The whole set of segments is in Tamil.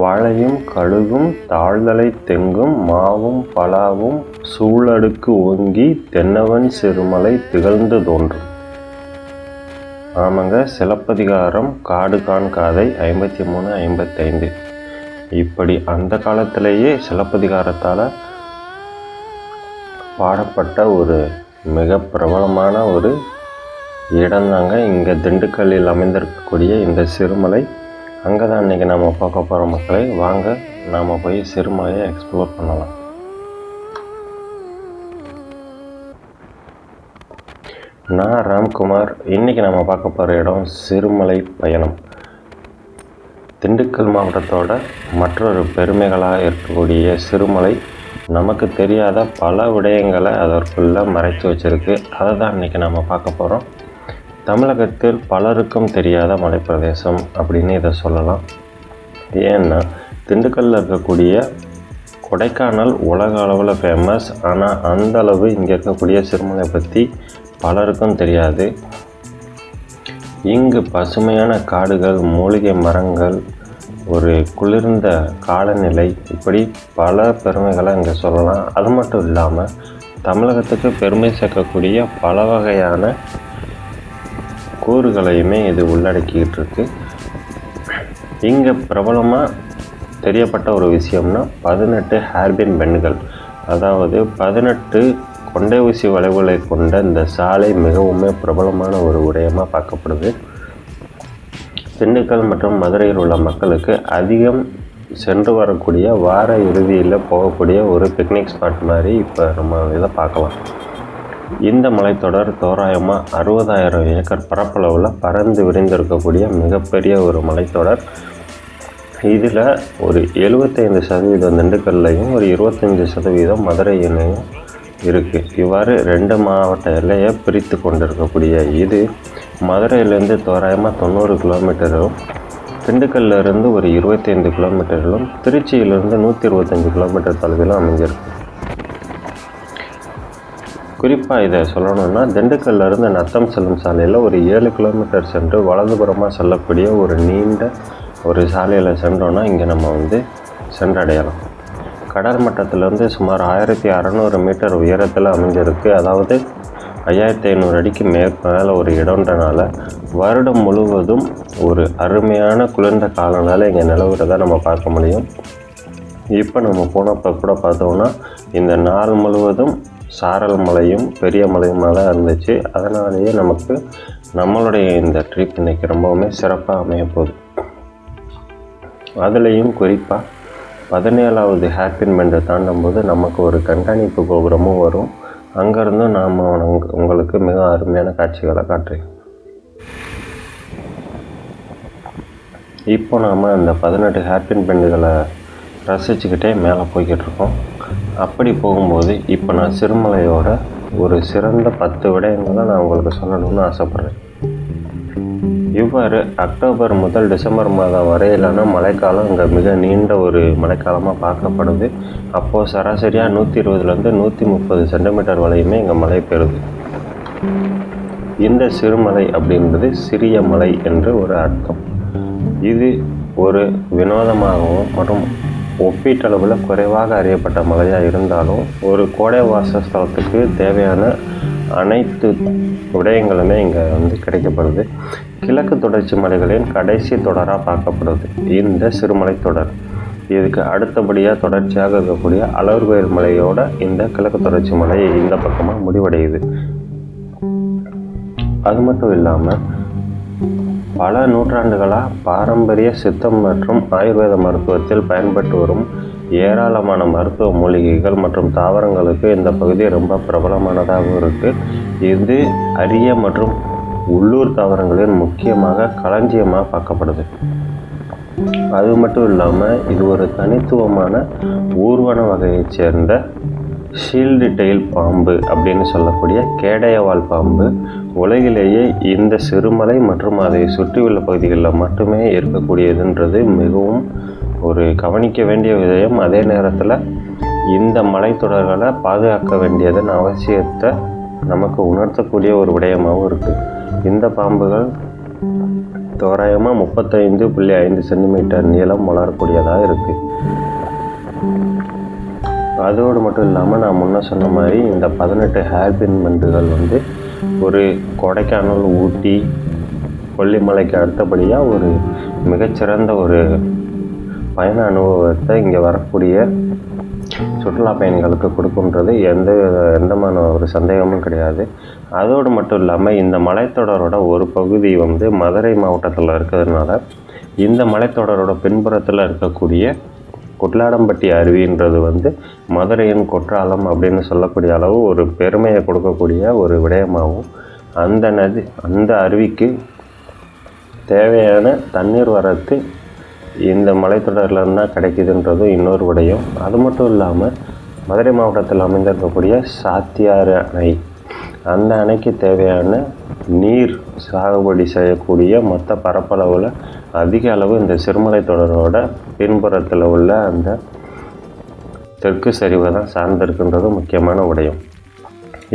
வாழையும் கழுகும் தாழ்தலை தெங்கும் மாவும் பலாவும் சூழடுக்கு ஓங்கி தென்னவன் சிறுமலை திகழ்ந்து தோன்றும். ஆமாங்க சிலப்பதிகாரம் காடு கான் காதை ஐம்பத்தி மூணு ஐம்பத்தைந்து. இப்படி அந்த காலத்திலேயே சிலப்பதிகாரத்தால் பாடப்பட்ட ஒரு மிக பிரபலமான ஒரு இடம்தாங்க இங்கே திண்டுக்கல்லில் அமைந்திருக்கக்கூடிய இந்த சிறுமலை அங்கே தான் இன்றைக்கி நம்ம பார்க்க போகிற மக்களை. வாங்க நாம் போய் சிறுமலையை எக்ஸ்ப்ளோர் பண்ணலாம். நான் ராம்குமார் இன்றைக்கி நம்ம பார்க்க போகிற இடம் சிறுமலை பயணம். திண்டுக்கல் மாவட்டத்தோட மற்றொரு பெருமைகளாக இருக்கக்கூடிய சிறுமலை. நமக்கு தெரியாத பல விடயங்களை அதற்குள்ளே மறைத்து வச்சுருக்கு. அதை தான் இன்றைக்கி நம்ம பார்க்க போகிறோம் தமிழகத்தில் பலருக்கும் தெரியாத மலைப்பிரதேசம் அப்படின்னு இதை சொல்லலாம். ஏன்னா திண்டுக்கல்லில் இருக்கக்கூடிய கொடைக்கானல் உலக அளவில் ஃபேமஸ் ஆனால் அந்த அளவு இங்கே இருக்கக்கூடிய சிறுமலை பற்றி பலருக்கும் தெரியாது. இங்கு பசுமையான காடுகள் மூலிகை மரங்கள் ஒரு குளிர்ந்த காலநிலை இப்படி பல பெருமைகளை இங்கே சொல்லலாம். அது மட்டும் இல்லாமல் தமிழகத்துக்கு பெருமை சேர்க்கக்கூடிய பல வகையான கூறுகளையுமே இது உள்ளடக்கிக்கிட்டு இருக்கு இங்கே பிரபலமாக தெரியப்பட்ட ஒரு விஷயம்னா பதினெட்டு ஹேர்பின் பெண்கள். அதாவது பதினெட்டு கொண்டை ஊசி வளைவுகளை கொண்ட இந்த சாலை மிகவுமே பிரபலமான ஒரு உடையமாக பார்க்கப்படுது. திண்டுக்கல் மற்றும் மதுரையில் உள்ள மக்களுக்கு அதிகம் சென்று வரக்கூடிய வார இறுதியில் போகக்கூடிய ஒரு பிக்னிக் ஸ்பாட் மாதிரி இப்போ நம்ம இதை பார்க்கலாம். இந்த மலைத்தொடர் தோராயமாக அறுபதாயிரம் ஏக்கர் பரப்பளவில் பறந்து விரிந்திருக்கக்கூடிய மிகப்பெரிய ஒரு மலைத்தொடர். இதில் ஒரு எழுபத்தைந்து சதவீதம் திண்டுக்கல்லையும் ஒரு இருபத்தஞ்சி சதவீதம் மதுரையிலையும் இருக்குது இவ்வாறு ரெண்டு மாவட்ட எல்லையை பிரித்து கொண்டிருக்கக்கூடிய இது மதுரையிலேருந்து தோராயமாக தொண்ணூறு கிலோமீட்டரும் திண்டுக்கல்லிருந்து ஒரு இருபத்தைந்து கிலோமீட்டரிலும் திருச்சியிலிருந்து நூற்றி இருபத்தஞ்சி கிலோமீட்டர் தொலைவிலும் அமைஞ்சிருக்கு. குறிப்பாக இதை சொல்லணும்னா திண்டுக்கல்லேருந்து நத்தம் செல்லும் சாலையில் ஒரு ஏழு கிலோமீட்டர் சென்று வலதுபுறமாக செல்லக்கூடிய ஒரு நீண்ட ஒரு சாலையில் சென்றோன்னா இங்கே நம்ம வந்து சென்றடையலாம். கடல் மட்டத்திலேருந்து சுமார் ஆயிரத்தி அறநூறு மீட்டர் உயரத்தில் அமைஞ்சிருக்கு. அதாவது ஐயாயிரத்தி ஐநூறு அடிக்கு மேற்மேலே ஒரு இடம்ன்றனால வருடம் முழுவதும் ஒரு அருமையான குளிர்ந்த காலனால் இங்கே நிலவுறதை நம்ம பார்க்க முடியும். இப்போ நம்ம போனப்போ கூட பார்த்தோம்னா இந்த நாள் முழுவதும் சாரல் மலையும் பெரிய மலையுமாக தான் இருந்துச்சு. அதனாலேயே நமக்கு நம்மளுடைய இந்த ட்ரிப் இன்றைக்கி ரொம்பவுமே சிறப்பாக அமைய போகுது. அதுலேயும் குறிப்பாக பதினேழாவது ஹேர்பின் மெண்டை தாண்டும் போது நமக்கு ஒரு கண்காணிப்பு கோபுரமும் வரும். அங்கேருந்தும் நாம் உங்களுக்கு மிக அருமையான காட்சிகளை காட்டுறேன். இப்போ நாம் அந்த பதினெட்டு ஹேர்பின் பெண்டுகளை ரசிச்சுக்கிட்டே மேலே போய்கிட்டு இருக்கோம். அப்படி போகும்போது இப்போ நான் சிறுமலையோட ஒரு சிறந்த பத்து விடயங்களை நான் உங்களுக்கு சொல்லணும்னு ஆசைப்பட்றேன். இவ்வாறு அக்டோபர் முதல் டிசம்பர் மாதம் வரையிலான மழைக்காலம் இங்கே மிக நீண்ட ஒரு மழைக்காலமாக பார்க்கப்படுது. அப்போது சராசரியாக நூற்றி இருபதுலேருந்து நூற்றி முப்பது சென்டிமீட்டர் வரையுமே இங்கே மழை பெறுது இந்த சிறுமலை அப்படின்றது சிறிய மலை என்று ஒரு அர்த்தம். இது ஒரு வினோதமாகவும் மற்றும் ஒப்பீட்டளவில் குறைவாக அறியப்பட்ட மலையாக இருந்தாலும் ஒரு கோடை வாசஸ்தலத்துக்கு தேவையான அனைத்து விடயங்களுமே இங்கே வந்து கிடைக்கப்படுது. கிழக்கு தொடர்ச்சி மலைகளின் கடைசி தொடராக பார்க்கப்படுது. இந்த சிறுமலை தொடர். இதுக்கு அடுத்தபடியாக தொடர்ச்சியாக இருக்கக்கூடிய அலர்கோயில் மலையோட இந்த கிழக்கு தொடர்ச்சி மலை இந்த பக்கமாக முடிவடையுது. அது மட்டும் இல்லாமல் பல நூற்றாண்டுகளாக பாரம்பரிய சித்தம் மற்றும் ஆயுர்வேத மருத்துவத்தில் பயன்பட்டு வரும் ஏராளமான மருத்துவ மூலிகைகள் மற்றும் தாவரங்களுக்கு இந்த பகுதி ரொம்ப பிரபலமானதாகவும் இருக்குது இது அரிய மற்றும் உள்ளூர் தாவரங்களின் முக்கியமாக களஞ்சியமாக பார்க்கப்படுது. அது மட்டும் இல்லாமல் இது ஒரு தனித்துவமான ஊர்வன வகையைச் சேர்ந்த ஷீல்டு டெயில் பாம்பு அப்படின்னு சொல்லக்கூடிய கேடயவால் பாம்பு உலகிலேயே இந்த சிறுமலை மற்றும் அதை சுற்றியுள்ள பகுதிகளில் மட்டுமே இருக்கக்கூடியதுன்றது மிகவும் ஒரு கவனிக்க வேண்டிய விஷயம் அதே நேரத்தில் இந்த மலைத்தொடர்களை பாதுகாக்க வேண்டியதன் அவசியத்தை நமக்கு உணர்த்தக்கூடிய ஒரு விடயமாகவும் இருக்குது இந்த பாம்புகள் தோராயமாக முப்பத்தைந்து புள்ளி ஐந்து சென்டிமீட்டர் நீளம் வளரக்கூடியதாக இருக்குது அதோடு மட்டும் இல்லாமல் நான் முன்ன சொன்ன மாதிரி இந்த பதினெட்டு ஹேர்பின் மண்டுகள் வந்து ஒரு கொடைக்கானல் ஊட்டி கொல்லிமலைக்கு அடுத்தபடியாக ஒரு மிகச்சிறந்த ஒரு பயண அனுபவத்தை இங்கே வரக்கூடிய சுற்றுலா பயணிகளுக்கு கொடுக்குன்றது எந்த எந்தமான ஒரு சந்தேகமும் கிடையாது. அதோடு மட்டும் இல்லாமல் இந்த மலைத்தொடரோட ஒரு பகுதி வந்து மதுரை மாவட்டத்தில் இருக்கிறதுனால இந்த மலைத்தொடரோட பின்புறத்தில் இருக்கக்கூடிய குட்லாடம்பட்டி அருவின்றது வந்து மதுரையின் குற்றாலம் அப்படின்னு சொல்லக்கூடிய அளவு ஒரு பெருமையை கொடுக்கக்கூடிய ஒரு விடயமாகவும் அந்த நதி அந்த அருவிக்கு தேவையான தண்ணீர் வரத்து இந்த மலைத்தொடர்லேருந்து தான் கிடைக்குதுன்றதும் இன்னொரு விடயம். அது மட்டும் இல்லாமல் மதுரை மாவட்டத்தில் அமைந்திருக்கக்கூடிய சாத்தியாறு அணை அந்த அணைக்கு தேவையான நீர் சாகுபடி செய்யக்கூடிய மொத்த பரப்பளவில் அதிக அளவு இந்த சிறுமலை தொடரோட பின்புறத்தில் உள்ள அந்த தெற்கு சரிவை தான் சார்ந்திருக்குன்றது முக்கியமான விடயம்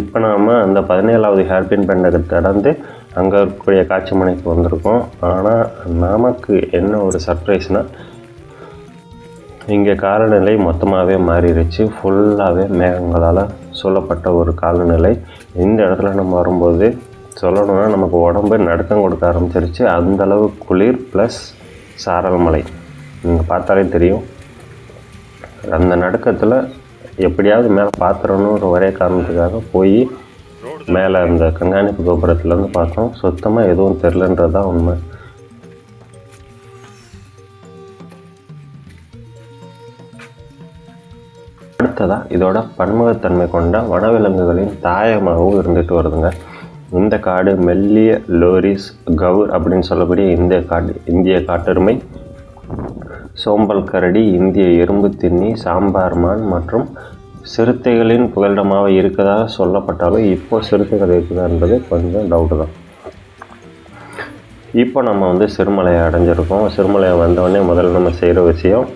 இப்போ நாம் அந்த பதினேழாவது ஹேர்பின் பெண்டை கடந்து அங்கே இருக்கக்கூடிய காட்சி மனைக்கு வந்திருக்கோம். ஆனால் நமக்கு என்ன ஒரு சர்ப்ரைஸ்னால் இங்கே காலநிலை மொத்தமாகவே மாறிடுச்சு. ஃபுல்லாகவே மேகங்களால் சூழப்பட்ட ஒரு காலநிலை. இந்த இடத்துல நம்ம வரும்போது சொல்லணும்னா நமக்கு உடம்பு நடுக்கம் கொடுக்க ஆரம்பிச்சிருச்சு. அந்தளவு குளிர் ப்ளஸ் சாரல் மலை நீங்கள் பார்த்தாலே தெரியும். அந்த நடுக்கத்தில் எப்படியாவது மேலே பார்த்துடணுன்ற ஒரே காரணத்துக்காக போய் மேலே அந்த கண்காணிப்பு கோபுரத்துலேருந்து பார்த்தோம். சுத்தமாக எதுவும் தெரிலன்றது தான் உண்மை. அடுத்ததாக இதோட பன்முகத்தன்மை கொண்ட வனவிலங்குகளின் தாயமாகவும் இருந்துட்டு வருதுங்க. இந்த காடு மெல்லிய லோரிஸ் கவுர் அப்படின்னு சொல்லக்கூடிய இந்த காடு இந்திய காட்டெருமை. சோம்பல் கரடி இந்திய எறும்பு தின்னி சாம்பார் மான் மற்றும் சிறுத்தைகளின் புகலிடமாக இருக்கதாக சொல்லப்பட்டாலும் இப்போ சிறுத்தைகள் இருக்குதான்றது கொஞ்சம் டவுட்டு தான். இப்போ நம்ம வந்து சிறுமலையை அடைஞ்சிருக்கோம். சிறுமலையை வந்தோடனே முதல்ல நம்ம செய்கிற விஷயம்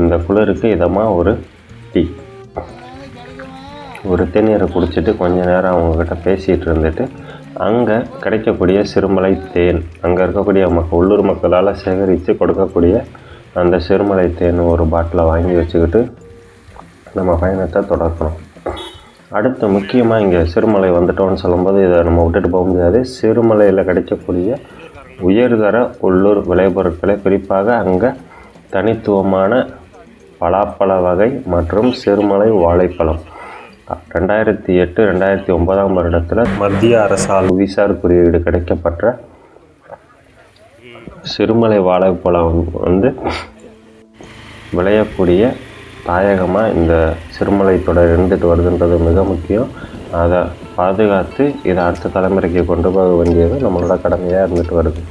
இந்த குளிருக்கு இதமாக ஒரு டீ. ஒரு தேநீரை குடிச்சிட்டு கொஞ்ச நேரம் அவங்கக்கிட்ட பேசிகிட்டு இருந்துட்டு அங்கே கிடைக்கக்கூடிய சிறுமலை தேன் அங்கே இருக்கக்கூடிய மக்கள் உள்ளூர் மக்களால் சேகரித்து கொடுக்கக்கூடிய அந்த சிறுமலை தேன் ஒரு பாட்டிலை வாங்கி வச்சுக்கிட்டு நம்ம பயணத்தை தொடக்கணும் அடுத்து முக்கியமாக இங்கே சிறுமலை வந்துட்டோம்னு சொல்லும்போது இதை நம்ம விட்டுட்டு போக முடியாது. சிறுமலையில் கிடைக்கக்கூடிய உயர்தர உள்ளூர் விளைபொருட்களை குறிப்பாக அங்கே தனித்துவமான பலாப்பழ வகை மற்றும் சிறுமலை வாழைப்பழம். ரெண்டாயிரத்தி எட்டு ரெண்டாயிரத்தி ஒன்பதாம் வருடத்தில் மத்திய அரசால் விசார் குறியீடு கிடைக்கப்பட்ட சிறுமலை வாழைப்பழம் வந்து விளையக்கூடிய தாயகமாக இந்த சிறுமலை தொடர் இருந்துட்டு வருதுன்றது மிக முக்கியம். அதை பாதுகாத்து இதை அடுத்த தலைமுறைக்கு கொண்டு போக வேண்டியது நம்மளோட கடமையாக இருந்துட்டு வருது.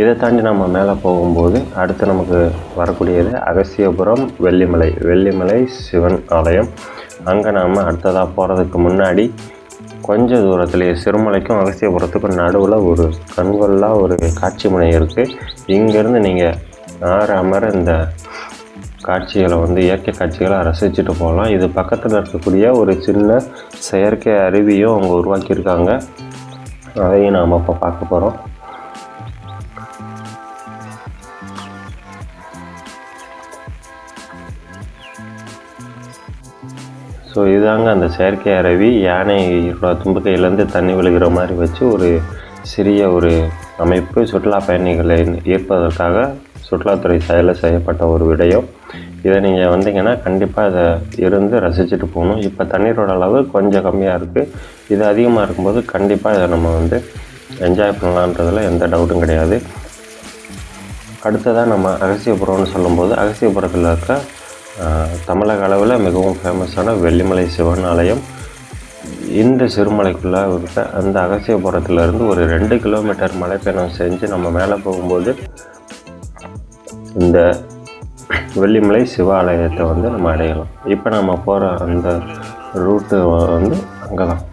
இதை தாண்டி நம்ம மேலே போகும்போது அடுத்து நமக்கு வரக்கூடியது அகசியபுரம் வெள்ளிமலை. வெள்ளிமலை சிவன் ஆலயம். அங்கே நாம் அடுத்ததாக போகிறதுக்கு முன்னாடி கொஞ்ச தூரத்துலேயே சிறுமலைக்கும் அகசியபுரத்துக்கும் நடுவில் ஒரு கண்கொள்ளா ஒரு காட்சி முனை இருக்குது இங்கேருந்து நீங்கள் ஆறு அமர இந்த காட்சிகளை வந்து இயற்கை காட்சிகளை ரசிச்சுட்டு போகலாம். இது பக்கத்தில் இருக்கக்கூடிய ஒரு சின்ன செயற்கை அருவியும் அவங்க உருவாக்கியிருக்காங்க. அதையும் நாம் இப்போ பார்க்க போகிறோம் ஸோ இதாங்க அந்த செயற்கை அருவி. யானையோட தும்புக்கையிலேருந்து தண்ணி விழுகிற மாதிரி வச்சு ஒரு சிறிய ஒரு அமைப்பு சுற்றுலா பயணிகளை ஈர்ப்பதற்காக சுற்றுலாத்துறை செயலில் செய்யப்பட்ட ஒரு விடயம். இதை நீங்கள் வந்தீங்கன்னா கண்டிப்பாக இதை இருந்து ரசிச்சுட்டு போகணும். இப்போ தண்ணீரோட அளவு கொஞ்சம் கம்மியாக இருக்குது இது அதிகமாக இருக்கும்போது கண்டிப்பாக இதை நம்ம வந்து என்ஜாய் பண்ணலான்றதில் எந்த டவுட்டும் கிடையாது. அடுத்ததாக நம்ம அகசியபுரம்னு சொல்லும்போது அகசியபுரத்தில் இருக்க தமிழக அளவில் மிகவும் ஃபேமஸான வெள்ளிமலை சிவன் ஆலயம். இந்த சிறுமலைக்குள்ளே இருக்க அந்த அகசியபுரத்துலேருந்து ஒரு ரெண்டு கிலோமீட்டர் மலைப்பயணம் செஞ்சு நம்ம மேலே போகும்போது இந்த வெள்ளிமலை சிவாலயத்தை வந்து நம்ம அடையலாம். இப்போ நம்ம போகிற அந்த ரூட்டு வந்து அங்கே தான்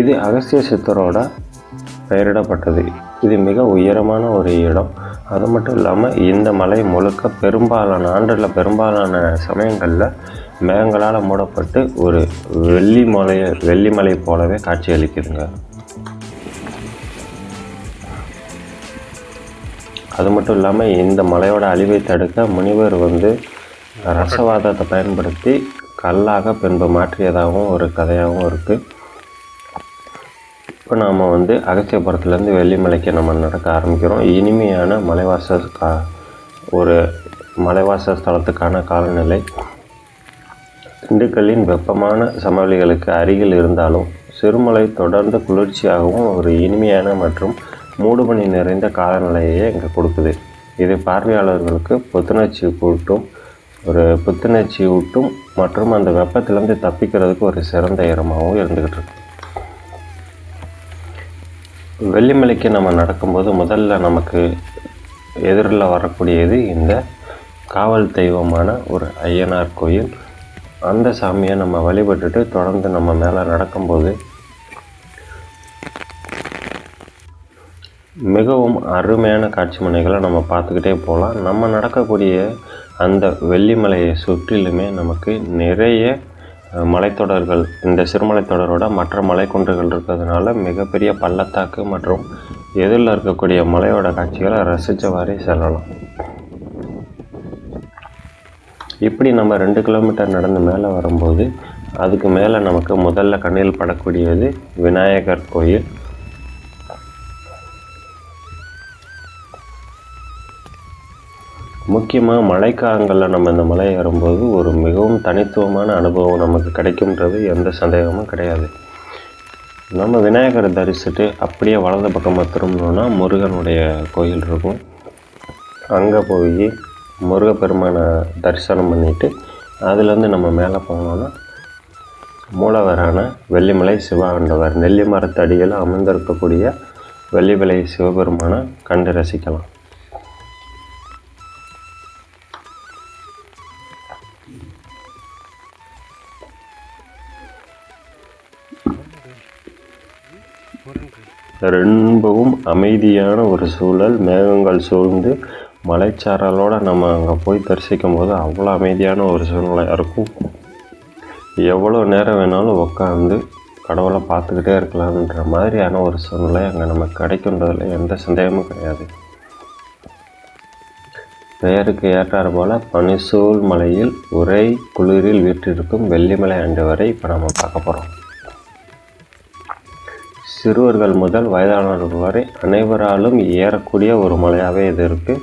இது அகஸ்திய சித்தரோட பெயரிடப்பட்டது. இது மிக உயரமான ஒரு இடம். அது மட்டும் இல்லாமல் இந்த மலை முழுக்க பெரும்பாலான ஆண்டில் பெரும்பாலான சமயங்களில் மேகங்களால் மூடப்பட்டு ஒரு வெள்ளி மலையை வெள்ளி மலை போலவே காட்சியளிக்குதுங்க. அது மட்டும் இல்லாமல் இந்த மலையோட அழிவை தடுக்க முனிவர் வந்து ரசவாதத்தை பயன்படுத்தி கல்லாக பின்பு மாற்றியதாகவும் ஒரு கதையாகவும் இருக்குது இப்போ நாம் வந்து அகத்தியபுரத்துலேருந்து வெள்ளிமலைக்கு நம்ம நடக்க ஆரம்பிக்கிறோம். இனிமையான மலைவாச கா ஒரு மலைவாச ஸ்தலத்துக்கான காலநிலை. திண்டுக்கல்லின் வெப்பமான சமவெளிகளுக்கு அருகில் இருந்தாலும் சிறுமலை தொடர்ந்து குளிர்ச்சியாகவும் ஒரு இனிமையான மற்றும் மூடுபனி நிறைந்த காலநிலையை இங்கே கொடுக்குது. இது பார்வையாளர்களுக்கு புத்துணர்ச்சி கூட்டும் ஒரு புத்துணர்ச்சி ஊட்டும் மற்றும் அந்த வெப்பத்திலேருந்து தப்பிக்கிறதுக்கு ஒரு சிறந்த இடமாகவும் இருந்துக்கிட்டு இருக்கு. வெள்ளிமலைக்கு நம்ம நடக்கும்போது முதல்ல நமக்கு எதிரில் வரக்கூடியது இந்த காவல் தெய்வமான ஒரு ஐயனார் கோயில். அந்த சாமியை நம்ம வழிபட்டுட்டு தொடர்ந்து நம்ம மேலே நடக்கும்போது மிகவும் அருமையான காட்சி முனைகளை நம்ம பார்த்துக்கிட்டே போகலாம். நம்ம நடக்கக்கூடிய அந்த வெள்ளிமலையை சுற்றிலுமே நமக்கு நிறைய மலைத்தொடர்கள் இந்த சிறுமலைத்தொடரோட மற்ற மலைக்குன்றுகள் இருக்கிறதுனால மிகப்பெரிய பள்ளத்தாக்கு மற்றும் எதிரில் இருக்கக்கூடிய மலையோட காட்சிகளை ரசித்தவாறே செல்லலாம். இப்படி நம்ம ரெண்டு கிலோமீட்டர் நடந்து மேலே வரும்போது அதுக்கு மேலே நமக்கு முதல்ல கண்ணில் படக்கூடியது விநாயகர் கோயில். முக்கியமாக மழைக்காலங்களில் நம்ம இந்த மலை ஏறும்போது ஒரு மிகவும் தனித்துவமான அனுபவம் நமக்கு கிடைக்கும்ன்றது எந்த சந்தேகமும் கிடையாது. நம்ம விநாயகரை தரிசிட்டு அப்படியே வலது பக்கமாக திரும்பினோன்னா முருகனுடைய கோயில் இருக்கும். அங்கே போய் முருகப்பெருமானை தரிசனம் பண்ணிவிட்டு அதுலேருந்து நம்ம மேலே போனோன்னா மூலவரான வெள்ளிமலை சிவாண்டவர் நெல்லி மரத்தடியில் அமர்ந்திருக்கக்கூடிய வெள்ளிமலை சிவபெருமானை கண்டு ரசிக்கலாம். ரொம்பவும் அமைதியான ஒரு சூழல் மேகங்கள் சூழ்ந்து மலைச்சாரலோடு நம்ம அங்கே போய் தரிசிக்கும் போது அவ்வளோ அமைதியான ஒரு சூழ்நிலையாக இருக்கும். எவ்வளோ நேரம் வேணாலும் உட்காந்து கடவுளை பார்த்துக்கிட்டே இருக்கலாம்ன்ற மாதிரியான ஒரு சூழ்நிலை அங்கே நமக்கு கிடைக்கின்றதில் எந்த சந்தேகமும் கிடையாது. பெயருக்கு ஏற்றாறு போல பனிசூல் மலையில் ஒரே குளிரில் வீற்றிருக்கும் வெள்ளிமலை ஆண்டவரை இப்போ நம்ம பார்க்க போகிறோம் சிறுவர்கள் முதல் வயதானவர்கள் வரை அனைவராலும் ஏறக்கூடிய ஒரு மலையாகவே இது இருக்குது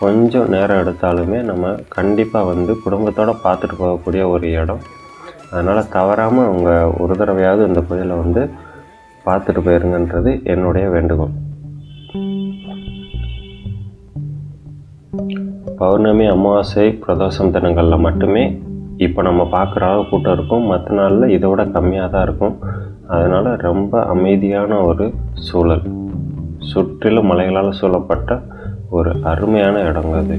கொஞ்சம் நேரம் எடுத்தாலுமே நம்ம கண்டிப்பாக வந்து குடும்பத்தோடு பார்த்துட்டு போகக்கூடிய ஒரு இடம். அதனால் தவறாமல் அவங்க ஒரு தடவையாவது இந்த கோயிலை வந்து பார்த்துட்டு போயிருங்கன்றது என்னுடைய வேண்டுகோள். பௌர்ணமி அமாவாசை பிரதோஷம் தினங்களில் மட்டுமே இப்போ நம்ம பார்க்குற அளவு கூட்டம் இருக்கும். மற்ற நாளில் இதை விட கம்மியாக தான் இருக்கும். அதனால் ரொம்ப அமைதியான ஒரு சூழல். சுற்றிலும் மலைகளால் சூழப்பட்ட ஒரு அருமையான இடங்க அது.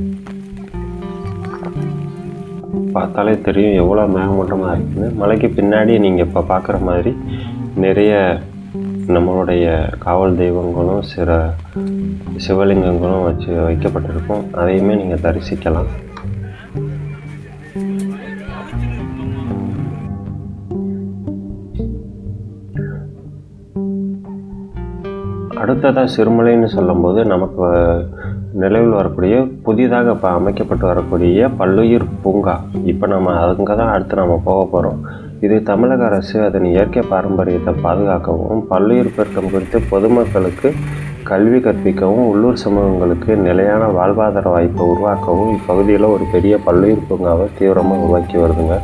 பார்த்தாலே தெரியும் எவ்வளோ மேகமூட்டமாக இருக்குது. மலைக்கு பின்னாடி நீங்கள் இப்போ பார்க்குற மாதிரி நிறைய நம்மளுடைய காவல் தெய்வங்களும் சில சிவலிங்கங்களும் வச்சு வைக்கப்பட்டிருக்கும். அதையுமே நீங்கள் தரிசிக்கலாம். அடுத்ததாக சிறுமலைன்னு சொல்லும்போது நமக்கு நிலவில் வரக்கூடிய புதிதாக இப்போ அமைக்கப்பட்டு வரக்கூடிய பல்லுயிர் பூங்கா. இப்போ நம்ம அங்கே தான் அடுத்து நம்ம போக போகிறோம் இது தமிழக அரசு அதன் இயற்கை பாரம்பரியத்தை பாதுகாக்கவும் பல்லுயிர் பெருக்கம் குறித்து பொதுமக்களுக்கு கல்வி கற்பிக்கவும் உள்ளூர் சமூகங்களுக்கு நிலையான வாழ்வாதார வாய்ப்பை உருவாக்கவும் இப்பகுதியில் ஒரு பெரிய பல்லுயிர் பூங்காவை தீவிரமாக உருவாக்கி வருதுங்க.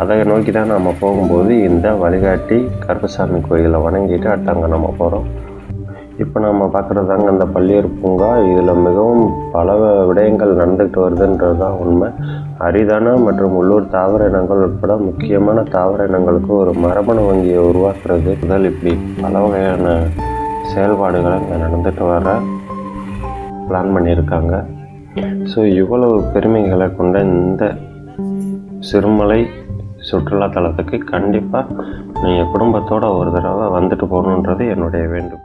அதை நோக்கி தான் நம்ம போகும்போது இந்த வழிகாட்டி கருப்பசாமி கோயிலை வணங்கிட்டு அடுத்து அங்கே நம்ம போகிறோம் இப்போ நம்ம பார்க்குறதாங்க அந்த பள்ளியர் பூங்கா. இதில் மிகவும் பல விடயங்கள் நடந்துக்கிட்டு வருதுன்றது தான் உண்மை. அரிதான மற்றும் உள்ளூர் தாவர இனங்கள் உட்பட முக்கியமான தாவர இனங்களுக்கு ஒரு மரபணு வங்கியை உருவாக்குறது. முதல் இப்படி பல வகையான செயல்பாடுகளை இங்கே நடந்துட்டு வர பிளான் பண்ணியிருக்காங்க. ஸோ இவ்வளவு பெருமைகளை கொண்ட இந்த சிறுமலை சுற்றுலா தலத்துக்கு கண்டிப்பாக நீங்கள் குடும்பத்தோடு ஒரு தடவை வந்துட்டு போகணுன்றது என்னுடைய வேண்டுகோள்.